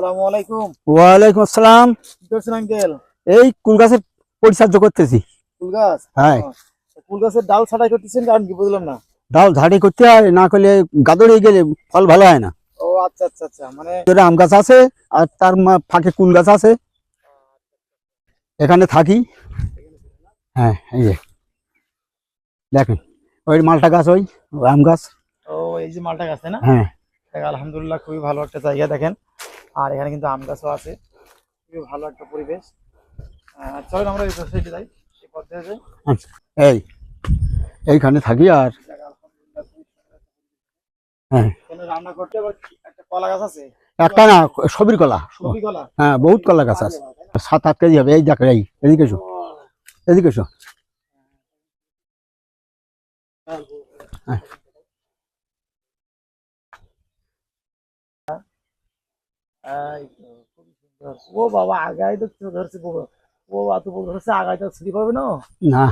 আসসালামু আলাইকুম। ওয়ালাইকুম আসসালাম। কি করছেন আঙ্কেল? এই কুল গাছের পরিচর্যা করতেছি। ফুল গাছ? হ্যাঁ। ফুল গাছের ডাল করতেছেন কারণ কি বুঝলাম না? ডাল ঝাড়ি করতে হয় না করলে গাদড়ে গেলে ফল ভালো হয় না। ও আচ্ছা আচ্ছা আচ্ছা মানে আম গাছ আছে আর তার মা- ফাঁকে কুল গাছ আছে। এখানে থাকি। হ্যাঁ এই যে। দেখেন ওই মালটা গাছ ওই আম গাছ। ও এই যে মালটা গাছ না? হ্যাঁ। আলহামদুলিল্লাহ খুবই ভালো একটা জায়গা দেখেন। আর এখানে কিন্তু আম গাছও আছে। খুবই ভালো একটা পরিবেশ। চলেন আমরা এই সোসাইটি যাই। এই আচ্ছা। এই এইখানে থাকি আর। হ্যাঁ। এখানে রান্না করতে একটা কলা গাছ আছে। একটা না সবির কলা। হ্যাঁ বহুত কলা গাছ আছে। সাত আট কেজি হবে। এই দেখ এই এদিকে এসো। এদিকে এসো। হ্যাঁ। এই তো, খুবই সুন্দর। ও বাবা আগাই তো ধরছে ও বাবা তো ধরছে আগায় তো ছুটি পাবে না? না।